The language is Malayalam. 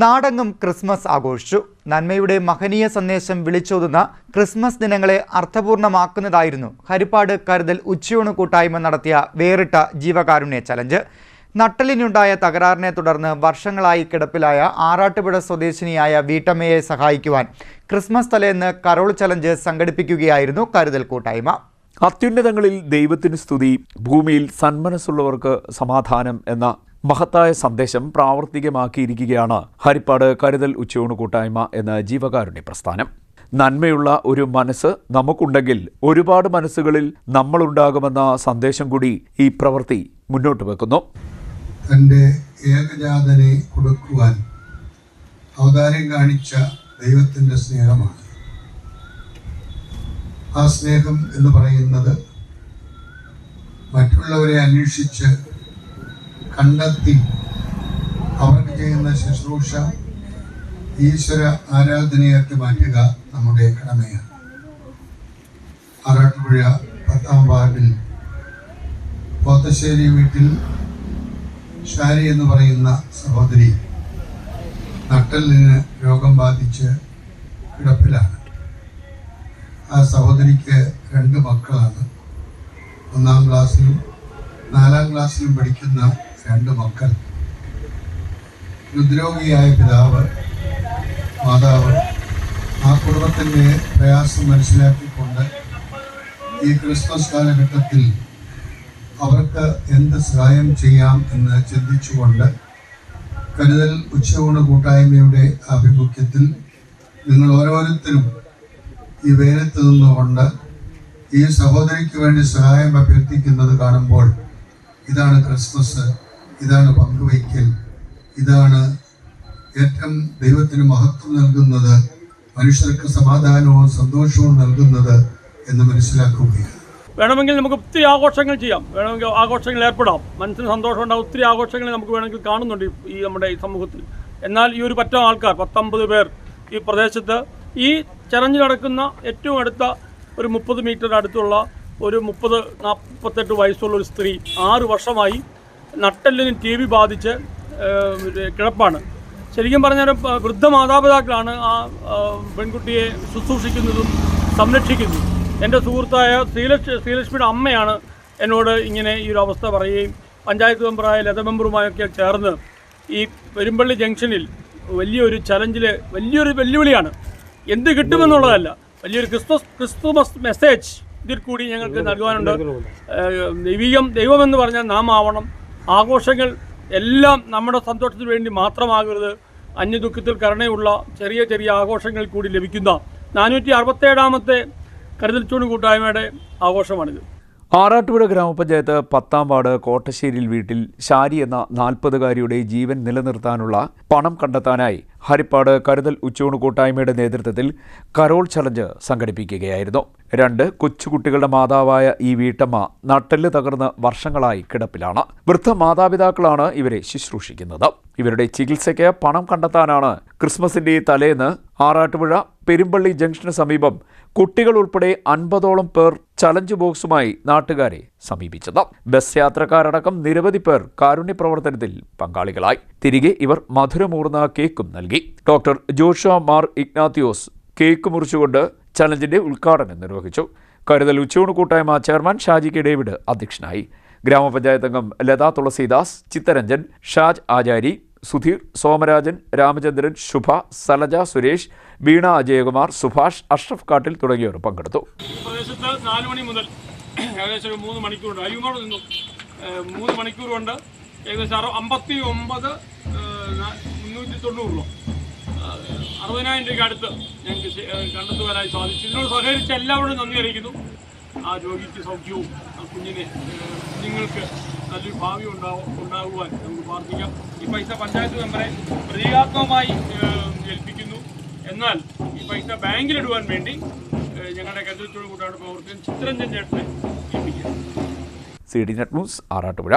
നാടെങ്ങും ക്രിസ്മസ് ആഘോഷിച്ചു. നന്മയുടെ മഹനീയ സന്ദേശം വിളിച്ചോതുന്ന ക്രിസ്മസ് ദിനങ്ങളെ അർത്ഥപൂർണമാക്കുന്നതായിരുന്നു ഹരിപ്പാട് കരുതൽ ഉച്ചയൂണ് കൂട്ടായ്മ നടത്തിയ വേറിട്ട ജീവകാരുണ്യ ചലഞ്ച്. നട്ടലിനുണ്ടായ തകരാറിനെ തുടർന്ന് വർഷങ്ങളായി കിടപ്പിലായ ആറാട്ടുപുഴ സ്വദേശിനിയായ വീട്ടമ്മയെ സഹായിക്കുവാൻ ക്രിസ്മസ് തലേന്ന് കരോൾ ചലഞ്ച് സംഘടിപ്പിക്കുകയായിരുന്നു കരുതൽ കൂട്ടായ്മ. അത്യുന്നതങ്ങളിൽ ദൈവത്തിന് സ്തുതി ഭൂമിയിൽ സന്മനസ്സുള്ളവർക്ക് സമാധാനം എന്ന മഹത്തായ സന്ദേശം പ്രാവർത്തികമാക്കിയിരിക്കുകയാണ് ഹരിപ്പാട് കരുതൽ ഉച്ചയൂണ് കൂട്ടായ്മ എന്ന ജീവകാരുണ്യ പ്രസ്ഥാനം. നന്മയുള്ള ഒരു മനസ്സ് നമുക്കുണ്ടെങ്കിൽ ഒരുപാട് മനസ്സുകളിൽ നമ്മളുണ്ടാകുമെന്ന സന്ദേശം കൂടി ഈ പ്രവൃത്തി മുന്നോട്ട് വെക്കുന്നു. തന്റെ ഏകജാതനെ കൊടുക്കുവാൻ അവതാരം കാണിച്ച ദൈവത്തിന്റെ സ്നേഹമാണ്. ആ സ്നേഹം എന്ന് പറയുന്നത് മറ്റുള്ളവരെ അന്വേഷിച്ച് കണ്ടെത്തി അവർക്ക് ചെയ്യുന്ന ശുശ്രൂഷ ഈശ്വര ആരാധനയാക്കി മാറ്റുക നമ്മുടെ കടമയാണ്. ആറാട്ടുപുഴ പത്താം വാർഡിൽ പോത്തശ്ശേരി വീട്ടിൽ ഷാരി എന്ന് പറയുന്ന സഹോദരി നട്ടലിന് രോഗം ബാധിച്ച് കിടപ്പിലാണ്. ആ സഹോദരിക്ക് രണ്ട് മക്കളാണ്. ഒന്നാം ക്ലാസ്സിലും നാലാം ക്ലാസ്സിലും പഠിക്കുന്ന രണ്ട് മക്കൾ. ഹൃദ്രോഗിയായ പിതാവ് മാതാവ് ആ കുടുംബത്തിന്റെ പ്രയാസം മനസ്സിലാക്കിക്കൊണ്ട് ഈ ക്രിസ്മസ് കാലഘട്ടത്തിൽ അവർക്ക് എന്ത് സഹായം ചെയ്യാം എന്ന് ചിന്തിച്ചുകൊണ്ട് കരുതൽ ഉച്ചയൂണ് കൂട്ടായ്മയുടെ ആഭിമുഖ്യത്തിൽ നിങ്ങൾ ഓരോരുത്തരും ഈ വേലത്ത് നിന്നുകൊണ്ട് ഈ സഹോദരിക്ക് വേണ്ടി സഹായം അഭ്യർത്ഥിക്കുന്നത് കാണുമ്പോൾ ഇതാണ് ക്രിസ്മസ് ഇതാണ് പങ്കുവയ്ക്കൽ. ഇതാണ് ഏറ്റവും ദൈവത്തിന് മഹത്വം നൽകുന്നത് മനുഷ്യർക്ക് സമാധാനവും സന്തോഷവും നൽകുന്നത് എന്ന് മനസ്സിലാക്കുകയാണ്. വേണമെങ്കിൽ നമുക്ക് ഒത്തിരി ആഘോഷങ്ങൾ ചെയ്യാം. വേണമെങ്കിൽ ആഘോഷങ്ങൾ ഏർപ്പെടാം. മനസ്സിന് സന്തോഷം ഉണ്ടാകും ഒത്തിരി ആഘോഷങ്ങൾ നമുക്ക് വേണമെങ്കിൽ കാണുന്നുണ്ട് ഈ- നമ്മുടെ ഈ സമൂഹത്തിൽ. എന്നാൽ ഈ ഒരു പറ്റം ആൾക്കാർ പത്തൊമ്പത് പേർ ഈ പ്രദേശത്ത് ഈ ചലഞ്ച് നടക്കുന്ന ഏറ്റവും അടുത്ത ഒരു മുപ്പത് മീറ്റർ അടുത്തുള്ള ഒരു മുപ്പത് നാൽപ്പത്തെട്ട് വയസ്സുള്ള ഒരു സ്ത്രീ ആറ് വർഷമായി നട്ടെല്ലിന് ടി വി ബാധിച്ച് കിടപ്പാണ്. ശരിക്കും പറഞ്ഞാൽ വൃദ്ധ മാതാപിതാക്കളാണ് ആ പെൺകുട്ടിയെ ശുശ്രൂഷിക്കുന്നതും സംരക്ഷിക്കുന്നതും. എന്റെ സുഹൃത്തായ ശ്രീലക്ഷ് ശ്രീലക്ഷ്മിയുടെ അമ്മയാണ് എന്നോട് ഇങ്ങനെ ഈ ഒരു അവസ്ഥ പറയുകയും പഞ്ചായത്ത് മെമ്പറായ ലത മെമ്പറുമായൊക്കെ ചേർന്ന് ഈ പെരുമ്പള്ളി ജംഗ്ഷനിൽ വലിയൊരു ചലഞ്ചിൽ വലിയൊരു വെല്ലുവിളിയാണ്. എന്ത് കിട്ടുമെന്നുള്ളതല്ല വലിയൊരു ക്രിസ്മസ് ക്രിസ്തുമസ് മെസ്സേജ് ഇതിൽ കൂടി ഞങ്ങൾക്ക് നൽകുവാനുണ്ട്. ദൈവികം ദൈവമെന്ന് പറഞ്ഞാൽ നാം ആവണം ആഘോഷങ്ങൾ എല്ലാം നമ്മുടെ സന്തോഷത്തിന് വേണ്ടി മാത്രമാകരുത്. അന്യദുഃഖത്തിൽ കരുണയുള്ള ചെറിയ ചെറിയ ആഘോഷങ്ങൾ കൂടി ലഭിക്കുന്ന നാനൂറ്റി അറുപത്തേഴാമത്തെ കരുതൽ ചൂണ് കൂട്ടായ്മയുടെ ആഘോഷമാണിത്. ആറാട്ടുപുഴ ഗ്രാമപഞ്ചായത്ത് പത്താം വാർഡ് കോട്ടശ്ശേരിയിൽ വീട്ടിൽ ഷാരി എന്ന നാൽപ്പതുകാരിയുടെ ജീവൻ നിലനിർത്താനുള്ള പണം കണ്ടെത്താനായി ഹരിപ്പാട് കരുതൽ ഉച്ചയൂണ് കൂട്ടായ്മയുടെ നേതൃത്വത്തിൽ കരോൾ ചലഞ്ച് സംഘടിപ്പിക്കുകയായിരുന്നു. രണ്ട് കൊച്ചുകുട്ടികളുടെ മാതാവായ ഈ വീട്ടമ്മ നട്ടെല്ല് തകർന്ന് വർഷങ്ങളായി കിടപ്പിലാണ്. വൃദ്ധ മാതാപിതാക്കളാണ് ഇവരെ ശുശ്രൂഷിക്കുന്നത്. ഇവരുടെ ചികിത്സയ്ക്ക് പണം കണ്ടെത്താനാണ് ക്രിസ്മസിന്റെ തലേന്ന് ആറാട്ടുപുഴ പെരുമ്പള്ളി ജംഗ്ഷന് സമീപം കുട്ടികൾ ഉൾപ്പെടെ അൻപതോളം പേർ ചലഞ്ച് ബോക്സുമായി നാട്ടുകാരെ സമീപിച്ചത്. ബസ് യാത്രക്കാരടക്കം നിരവധി പേർ കാരുണ്യ പ്രവർത്തനത്തിൽ പങ്കാളികളായി. തിരികെ ഇവർ മധുരമൂർന്ന കേക്കും നൽകി. ഡോക്ടർ ജോഷ മാർ ഇഗ്നാത്തിയോസ് കേക്ക് മുറിച്ചുകൊണ്ട് ചലഞ്ചിന്റെ ഉദ്ഘാടനം നിർവഹിച്ചു. കരുതൽ ഉച്ചയൂണ് കൂട്ടായ്മ ചെയർമാൻ ഷാജി കെ ഡേവിഡ് അധ്യക്ഷനായി. ഗ്രാമപഞ്ചായത്ത് അംഗം ലതാ തുളസീദാസ് ചിത്തരഞ്ജൻ ഷാജ് ആചാരി സുധീർ സോമരാജൻ രാമചന്ദ്രൻ ശുഭ സലജ സുരേഷ് വീണ അജയകുമാർ സുഭാഷ് അഷ്റഫ് കാട്ടിൽ തുടങ്ങിയവർ പങ്കെടുത്തു. പ്രദേശത്ത് നാല് മണി മുതൽ ഏകദേശം മൂന്ന് മണിക്കൂറുണ്ട് അയ്യൂമാട് നിന്നു. മൂന്ന് മണിക്കൂർ കൊണ്ട് ഏകദേശം അമ്പത്തി ഒമ്പത് മുന്നൂറ്റി തൊണ്ണൂറിലോ അറുപതിനായിരം രൂപയ്ക്ക് അടുത്ത് ഞങ്ങൾക്ക് കണ്ടെത്തുവാനായി സാധിച്ചു. ഇതിനോട് സഹകരിച്ച എല്ലാവരോടും നന്ദി അറിയിക്കുന്നു. ആ രോഗിക്ക് സൗഖ്യവും കുഞ്ഞിന് കുഞ്ഞുങ്ങൾക്ക് നല്ലൊരു ഭാവി ഉണ്ടാവും ഉണ്ടാകുവാൻ നമുക്ക് പ്രാർത്ഥിക്കാം. ഈ പൈസ പഞ്ചായത്ത് മെമ്പറെ പ്രതീകാത്മകമായി ഏൽപ്പിക്കുന്നു. എന്നാൽ ഈ പൈസ ബാങ്കിലിടുവാൻ വേണ്ടി ഞങ്ങളുടെ കരുതൽ കൂട്ടാണ് പ്രവർത്തകൻ ചിത്രഞ്ജൻ ചേട്ടനെ ഏൽപ്പിക്കുക C D net news Arattupuzha.